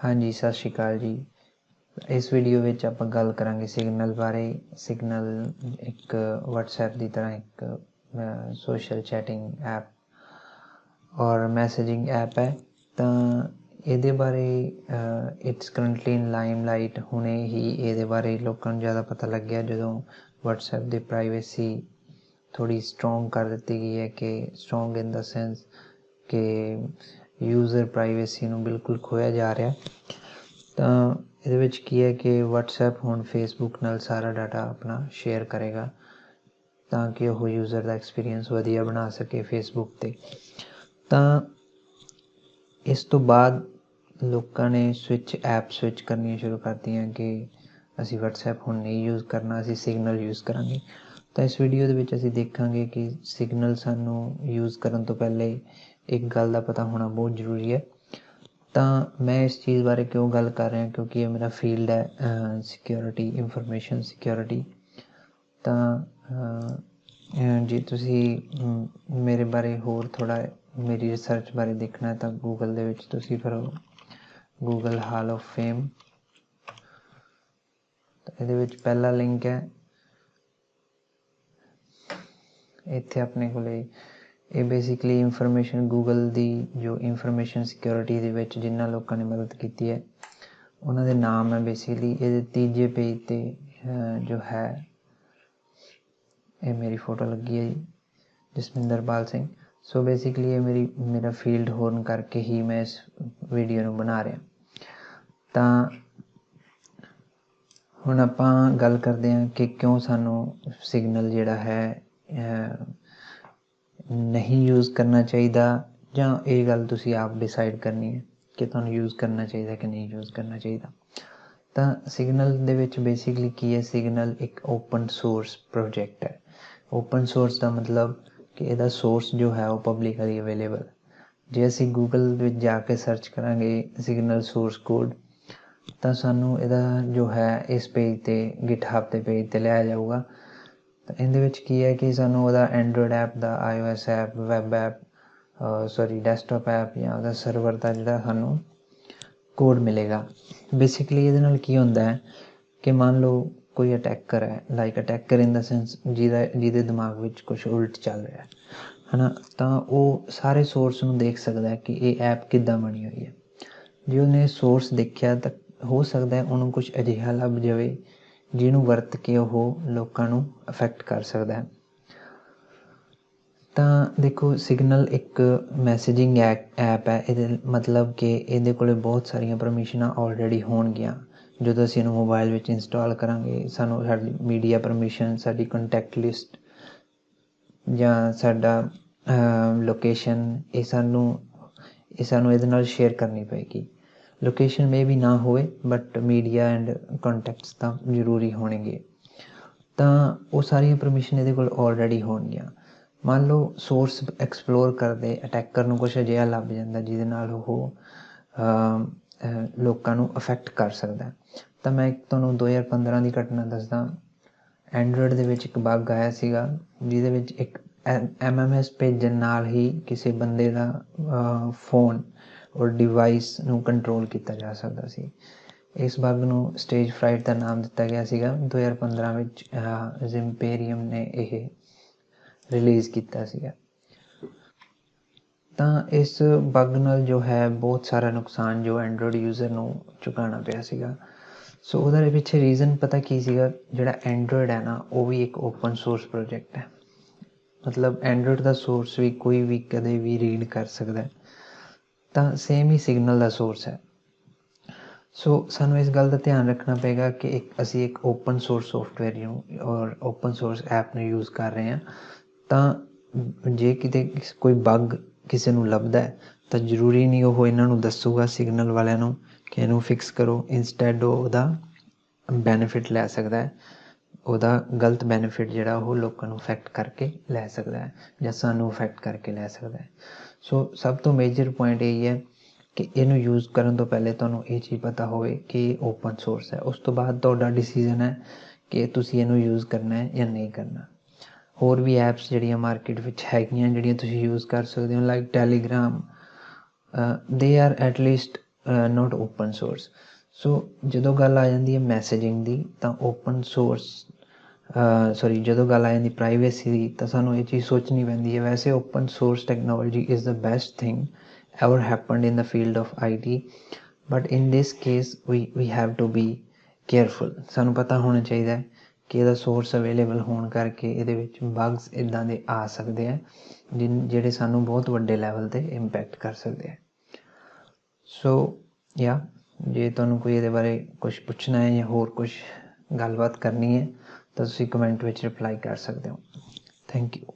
ਹਾਂਜੀ, ਸਤਿ ਸ਼੍ਰੀ ਅਕਾਲ ਜੀ। ਇਸ ਵੀਡੀਓ ਵਿੱਚ ਆਪਾਂ ਗੱਲ ਕਰਾਂਗੇ ਸਿਗਨਲ ਬਾਰੇ। ਸਿਗਨਲ ਇੱਕ WhatsApp ਦੀ ਤਰ੍ਹਾਂ ਇੱਕ ਸੋਸ਼ਲ ਚੈਟਿੰਗ ਐਪ ਔਰ ਮੈਸੇਜਿੰਗ ਐਪ ਹੈ। ਤਾਂ ਇਹਦੇ ਬਾਰੇ ਇਟਸ ਕਰੰਟਲੀ ਇਨ ਲਾਈਮਲਾਈਟ ਹੁਣੇ ਹੀ ਇਹਦੇ ਬਾਰੇ ਲੋਕਾਂ ਨੂੰ ਜ਼ਿਆਦਾ ਪਤਾ ਲੱਗਿਆ ਜਦੋਂ WhatsApp ਦੀ ਪ੍ਰਾਈਵੇਸੀ ਥੋੜੀ ਸਟਰੋਂਗ ਕਰ ਦਿੱਤੀ ਗਈ ਹੈ ਕਿ ਸਟਰੋਂਗ ਇਨ ਦਾ ਸੈਂਸ ਕਿ ਯੂਜ਼ਰ ਪ੍ਰਾਈਵੇਸੀ ਨੂੰ ਬਿਲਕੁਲ ਖੋਇਆ ਜਾ ਰਿਹਾ ਤਾਂ ਇਹਦੇ ਵਿੱਚ ਕੀ ਹੈ ਕਿ WhatsApp ਹੁਣ Facebook ਨਾਲ ਸਾਰਾ ਡਾਟਾ ਆਪਣਾ ਸ਼ੇਅਰ ਕਰੇਗਾ ਤਾਂ ਕਿ ਉਹ ਯੂਜ਼ਰ ਦਾ ਐਕਸਪੀਰੀਅੰਸ ਵਧੀਆ ਬਣਾ ਸਕੇ Facebook ਤੇ। ਤਾਂ ਇਸ ਤੋਂ ਬਾਅਦ ਲੋਕਾਂ ਨੇ ਸਵਿਚ ਐਪ ਸਵਿਚ ਕਰਨੀਆਂ ਸ਼ੁਰੂ ਕਰਤੀਆਂ ਕਿ ਅਸੀਂ WhatsApp ਹੁਣ ਨਹੀਂ ਯੂਜ਼ ਕਰਨਾ, ਅਸੀਂ ਸਿਗਨਲ ਯੂਜ਼ ਕਰਾਂਗੇ। ਤਾਂ ਇਸ ਵੀਡੀਓ ਦੇ ਵਿੱਚ ਅਸੀਂ ਦੇਖਾਂਗੇ ਕਿ ਸਿਗਨਲ ਸਾਨੂੰ ਯੂਜ਼ ਕਰਨ ਤੋਂ ਪਹਿਲੇ ਇੱਕ ਗੱਲ ਦਾ ਪਤਾ ਹੋਣਾ ਬਹੁਤ ਜ਼ਰੂਰੀ ਹੈ। ਤਾਂ ਮੈਂ ਇਸ ਚੀਜ਼ ਬਾਰੇ ਕਿਉਂ ਗੱਲ ਕਰ ਰਿਹਾ, ਕਿਉਂਕਿ ਇਹ ਮੇਰਾ ਫੀਲਡ ਹੈ ਸਿਕਿਉਰਿਟੀ ਇਨਫੋਰਮੇਸ਼ਨ ਸਿਕਿਉਰਿਟੀ ਤਾਂ ਜੇ ਤੁਸੀਂ ਮੇਰੇ ਬਾਰੇ ਹੋਰ ਥੋੜਾ ਮੇਰੀ ਰਿਸਰਚ ਬਾਰੇ ਦੇਖਣਾ ਤਾਂ ਗੂਗਲ ਦੇ ਵਿੱਚ ਤੁਸੀਂ ਕਰੋ ਗੂਗਲ ਹਾਲ ਆਫ ਫੇਮ ਇਹਦੇ ਵਿੱਚ ਪਹਿਲਾ ਲਿੰਕ ਹੈ ਇੱਥੇ ਆਪਣੇ ਕੋਲੇ ਇਹ ਬੇਸਿਕਲੀ ਇਨਫੋਰਮੇਸ਼ਨ ਗੂਗਲ ਦੀ ਜੋ ਇਨਫੋਰਮੇਸ਼ਨ ਸਿਕਿਉਰਿਟੀ ਦੇ ਵਿੱਚ ਜਿਨ੍ਹਾਂ ਲੋਕਾਂ ਨੇ ਮਦਦ ਕੀਤੀ ਹੈ, ਉਹਨਾਂ ਦੇ ਨਾਮ ਹੈ ਬੇਸਿਕਲੀ ਇਹਦੇ ਤੀਜੇ ਪੇਜ ਤੇ ਜੋ ਹੈ, ਇਹ ਮੇਰੀ ਫੋਟੋ ਲੱਗੀ ਹੈ ਜੀ ਜਸਮਿੰਦਰਪਾਲ ਸਿੰਘ। ਸੋ ਬੇਸਿਕਲੀ ਇਹ ਮੇਰੀ, ਮੇਰਾ ਫੀਲਡ ਹੋਰਨ ਕਰਕੇ ਹੀ ਮੈਂ ਇਸ ਵੀਡੀਓ ਨੂੰ ਬਣਾ ਰਿਹਾ। ਤਾਂ ਹੁਣ ਆਪਾਂ ਗੱਲ ਕਰਦੇ ਹਾਂ ਕਿ ਕਿਉਂ ਸਾਨੂੰ ਸਿਗਨਲ ਜਿਹੜਾ ਹੈ ਨਹੀਂ ਯੂਜ਼ ਕਰਨਾ ਚਾਹੀਦਾ ਜਾਂ ਇਹ ਗੱਲ ਤੁਸੀਂ ਆਪ ਡਿਸਾਈਡ ਕਰਨੀ ਹੈ ਕਿ ਤੁਹਾਨੂੰ ਯੂਜ਼ ਕਰਨਾ ਚਾਹੀਦਾ ਕਿ ਨਹੀਂ ਯੂਜ਼ ਕਰਨਾ ਚਾਹੀਦਾ। ਤਾਂ ਸਿਗਨਲ ਦੇ ਵਿੱਚ ਬੇਸਿਕਲੀ ਕੀ ਹੈ? ਸਿਗਨਲ ਇੱਕ ਓਪਨ ਸੋਰਸ ਪ੍ਰੋਜੈਕਟ ਹੈ। ਓਪਨ ਸੋਰਸ ਦਾ ਮਤਲਬ ਕਿ ਇਹਦਾ ਸੋਰਸ ਜੋ ਹੈ ਉਹ ਪਬਲਿਕਲੀ ਅਵੇਲੇਬਲ ਜੇ ਅਸੀਂ ਗੂਗਲ ਵਿੱਚ ਜਾ ਕੇ ਸਰਚ ਕਰਾਂਗੇ ਸਿਗਨਲ ਸੋਰਸ ਕੋਡ ਤਾਂ ਸਾਨੂੰ ਇਹਦਾ ਜੋ ਹੈ ਇਸ ਪੇਜ ਤੇ, GitHub ਦੇ ਪੇਜ ਤੇ ਲਿਆ ਜਾਊਗਾ। ਤਾਂ ਇਹਦੇ ਵਿੱਚ ਕੀ ਹੈ ਕਿ ਸਾਨੂੰ ਉਹਦਾ ਐਂਡਰੋਇਡ ਐਪ ਦਾ, iOS app web app sorry desktop app ਜਾਂ ਉਹਦਾ ਸਰਵਰ ਦਾ ਜਿਹੜਾ ਸਾਨੂੰ ਕੋਡ ਮਿਲੇਗਾ। ਬੇਸਿਕਲੀ ਇਹਦੇ ਨਾਲ ਕੀ ਹੁੰਦਾ ਹੈ ਕਿ ਮੰਨ ਲਓ ਕੋਈ ਅਟੈਕਰ ਹੈ like attacker in the sense ਜਿਹਦਾ, ਜਿਹਦੇ ਦਿਮਾਗ ਵਿੱਚ ਕੁਝ ਉਲਟ ਚੱਲ ਰਿਹਾ ਹੈ, ਹਨਾ? ਤਾਂ ਉਹ ਸਾਰੇ ਸੋਰਸ ਨੂੰ ਦੇਖ ਸਕਦਾ ਹੈ ਕਿ ਇਹ ਐਪ ਕਿੱਦਾਂ ਬਣੀ ਹੋਈ ਹੈ। ਜੇ ਉਹਨੇ ਸੋਰਸ ਦੇਖਿਆ ਤਾਂ ਹੋ ਸਕਦਾ ਹੈ ਉਹਨੂੰ ਕੁਝ ਅਜਿਹਾ ਲੱਭ ਜਾਵੇ ਜਿਹਨੂੰ ਵਰਤ ਕੇ ਉਹ ਲੋਕਾਂ ਨੂੰ ਅਫੈਕਟ ਕਰ ਸਕਦਾ ਹੈ। ਤਾਂ ਦੇਖੋ ਸਿਗਨਲ ਇੱਕ ਮੈਸੇਜਿੰਗ ਐਪ ਹੈ। ਇਹਦੇ ਮਤਲਬ ਕਿ ਇਹਦੇ ਕੋਲ ਬਹੁਤ ਸਾਰੀਆਂ ਪਰਮਿਸ਼ਨਾਂ ਆਲਰੇਡੀ ਹੋਣਗੀਆਂ। ਜਦੋਂ ਅਸੀਂ ਇਹਨੂੰ ਮੋਬਾਈਲ ਵਿੱਚ ਇੰਸਟਾਲ ਕਰਾਂਗੇ, ਸਾਨੂੰ ਸਾਡੀ ਮੀਡੀਆ ਪਰਮਿਸ਼ਨ ਸਾਡੀ ਕੰਟੈਕਟ ਲਿਸਟ ਜਾਂ ਸਾਡਾ ਲੋਕੇਸ਼ਨ ਇਹ ਸਾਨੂੰ ਇਹ ਸਾਨੂੰ ਇਹਦੇ ਨਾਲ ਸ਼ੇਅਰ ਕਰਨੀ ਪਏਗੀ। ਲੋਕੇਸ਼ਨ ਮੇ ਵੀ ਨਾ ਹੋਵੇ ਬਟ ਮੀਡੀਆ ਐਂਡ ਕੰਟੈਕਟਸ ਤਾਂ ਜ਼ਰੂਰੀ ਹੋਣਗੇ। ਤਾਂ ਉਹ ਸਾਰੀਆਂ ਪਰਮਿਸ਼ਨ ਇਹਦੇ ਕੋਲ ਆਲਰੇਡੀ ਹੋਣਗੀਆਂ। ਮੰਨ ਲਓ ਸੋਰਸ ਐਕਸਪਲੋਰ ਕਰਦੇ ਅਟੈਕਰ ਨੂੰ ਕੁਝ ਅਜਿਹਾ ਲੱਭ ਜਾਂਦਾ ਜਿਹਦੇ ਨਾਲ ਉਹ ਲੋਕਾਂ ਨੂੰ ਅਫੈਕਟ ਕਰ ਸਕਦਾ। ਤਾਂ ਮੈਂ ਤੁਹਾਨੂੰ 2015 ਦੀ ਘਟਨਾ ਦੱਸਦਾ। ਐਂਡਰੋਇਡ ਦੇ ਵਿੱਚ ਇੱਕ ਬੱਗ ਆਇਆ ਸੀਗਾ, ਜਿਹਦੇ ਵਿੱਚ ਇੱਕ ਐਮਐਮਐਸ ਭੇਜਣ ਨਾਲ ਹੀ ਕਿਸੇ ਬੰਦੇ ਦਾ ਫੋਨ ਔਰ ਡਿਵਾਈਸ ਨੂੰ ਕੰਟਰੋਲ ਕੀਤਾ ਜਾ ਸਕਦਾ ਸੀ। ਇਸ ਬੱਗ ਨੂੰ ਸਟੇਜ ਫਰਾਈਟ ਦਾ ਨਾਮ ਦਿੱਤਾ ਗਿਆ ਸੀਗਾ। 2015 ਵਿੱਚ ਜ਼ਿੰਪੇਰੀਅਮ ਨੇ ਇਹ ਰਿਲੀਜ਼ ਕੀਤਾ ਸੀਗਾ। ਤਾਂ ਇਸ ਬੱਗ ਨਾਲ ਜੋ ਹੈ, ਬਹੁਤ ਸਾਰਾ ਨੁਕਸਾਨ ਜੋ ਐਂਡਰੋਇਡ ਯੂਜ਼ਰ ਨੂੰ ਚੁਕਾਉਣਾ ਪਿਆ ਸੀਗਾ। ਸੋ ਉਹਦੇ ਪਿੱਛੇ ਰੀਜ਼ਨ ਪਤਾ ਕੀ ਸੀਗਾ? ਜਿਹੜਾ ਐਂਡਰੋਇਡ ਹੈ ਨਾ, ਉਹ ਵੀ ਇੱਕ ਓਪਨ ਸੋਰਸ ਪ੍ਰੋਜੈਕਟ ਹੈ। ਮਤਲਬ ਐਂਡਰੋਇਡ ਦਾ ਸੋਰਸ ਵੀ ਕੋਈ ਵੀ ਕਦੇ ਵੀ ਰੀਡ ਕਰ ਸਕਦਾ ਹੈ। ਤਾਂ ਸੇਮ ਹੀ ਸਿਗਨਲ ਦਾ ਸੋਰਸ ਹੈ। ਸੋ ਸਾਨੂੰ ਇਸ ਗੱਲ ਦਾ ਧਿਆਨ ਰੱਖਣਾ ਪਏਗਾ ਕਿ ਇੱਕ, ਅਸੀਂ ਇੱਕ ਓਪਨ ਸੋਰਸ ਸੌਫਟਵੇਅਰ ਨੂੰ ਔਰ ਓਪਨ ਸੋਰਸ ਐਪ ਨੂੰ ਯੂਜ਼ ਕਰ ਰਹੇ ਹਾਂ। ਤਾਂ ਜੇ ਕਿਤੇ ਕੋਈ ਬੱਗ ਕਿਸੇ ਨੂੰ ਲੱਭਦਾ ਹੈ, ਤਾਂ ਜ਼ਰੂਰੀ ਨਹੀਂ ਉਹ ਇਹਨਾਂ ਨੂੰ ਦੱਸੂਗਾ ਸਿਗਨਲ ਵਾਲਿਆਂ ਨੂੰ ਕਿ ਇਹਨੂੰ ਫਿਕਸ ਕਰੋ। ਇਨਸਟੈਡ ਉਹ ਉਹਦਾ ਬੈਨੀਫਿਟ ਲੈ ਸਕਦਾ ਹੈ। ਉਹਦਾ ਗਲਤ ਬੈਨੀਫਿਟ ਜਿਹੜਾ ਉਹ ਲੋਕਾਂ ਨੂੰ ਅਫੈਕਟ ਕਰਕੇ ਲੈ ਸਕਦਾ ਹੈ ਜਾਂ ਸਾਨੂੰ ਅਫੈਕਟ ਕਰਕੇ ਲੈ ਸਕਦਾ ਹੈ। ਸੋ ਸਭ ਤੋਂ ਮੇਜਰ ਪੁਆਇੰਟ ਇਹ ਹੈ ਕਿ ਇਹਨੂੰ ਯੂਜ਼ ਕਰਨ ਤੋਂ ਪਹਿਲੇ ਤੁਹਾਨੂੰ ਇਹ ਚੀਜ਼ ਪਤਾ ਹੋਵੇ ਕਿ ਇਹ ਓਪਨ ਸੋਰਸ ਹੈ। ਉਸ ਤੋਂ ਬਾਅਦ ਤੁਹਾਡਾ ਡਿਸੀਜਨ ਹੈ ਕਿ ਤੁਸੀਂ ਇਹਨੂੰ ਯੂਜ਼ ਕਰਨਾ ਹੈ ਜਾਂ ਨਹੀਂ ਕਰਨਾ। ਹੋਰ ਵੀ ਐਪਸ ਜਿਹੜੀਆਂ ਮਾਰਕੀਟ ਵਿੱਚ ਹੈਗੀਆਂ, ਜਿਹੜੀਆਂ ਤੁਸੀਂ ਯੂਜ਼ ਕਰ ਸਕਦੇ ਹੋ ਲਾਈਕ ਟੈਲੀਗ੍ਰਾਮ ਦੇ are at least not open source so ਜਦੋਂ ਗੱਲ ਆ ਜਾਂਦੀ ਹੈ ਮੈਸੇਜਿੰਗ ਦੀ, ਤਾਂ ਓਪਨ ਸੋਰਸ ਸੋਰੀ ਜਦੋਂ ਗੱਲ ਆ ਜਾਂਦੀ ਪ੍ਰਾਈਵੇਸੀ ਦੀ, ਤਾਂ ਸਾਨੂੰ ਇਹ ਚੀਜ਼ ਸੋਚਣੀ ਪੈਂਦੀ ਹੈ। ਵੈਸੇ open source technology is the best thing ever happened in the field of IT but in this case we we have to be careful ਸਾਨੂੰ ਪਤਾ ਹੋਣਾ ਚਾਹੀਦਾ ਹੈ ਕਿ ਇਹਦਾ ਸੋਰਸ ਅਵੇਲੇਬਲ ਹੋਣ ਕਰਕੇ ਇਹਦੇ ਵਿੱਚ ਬਗਸ ਇਦਾਂ ਦੇ ਆ ਸਕਦੇ ਆ, ਜਿਨ, ਜਿਹੜੇ ਸਾਨੂੰ ਬਹੁਤ ਵੱਡੇ ਲੈਵਲ ਤੇ ਇੰਪੈਕਟ ਕਰ ਸਕਦੇ ਆ। ਸੋ ਯਾ ਜੇ ਤੁਹਾਨੂੰ ਕੋਈ ਇਹਦੇ ਬਾਰੇ ਕੁਝ ਪੁੱਛਣਾ ਹੈ ਜਾਂ ਹੋਰ ਕੁਝ ਗੱਲਬਾਤ ਕਰਨੀ ਹੈ ਤਾਂ ਤੁਸੀਂ ਕਮੈਂਟ ਵਿੱਚ ਰਿਪਲਾਈ ਕਰ ਸਕਦੇ ਹੋ। Thank you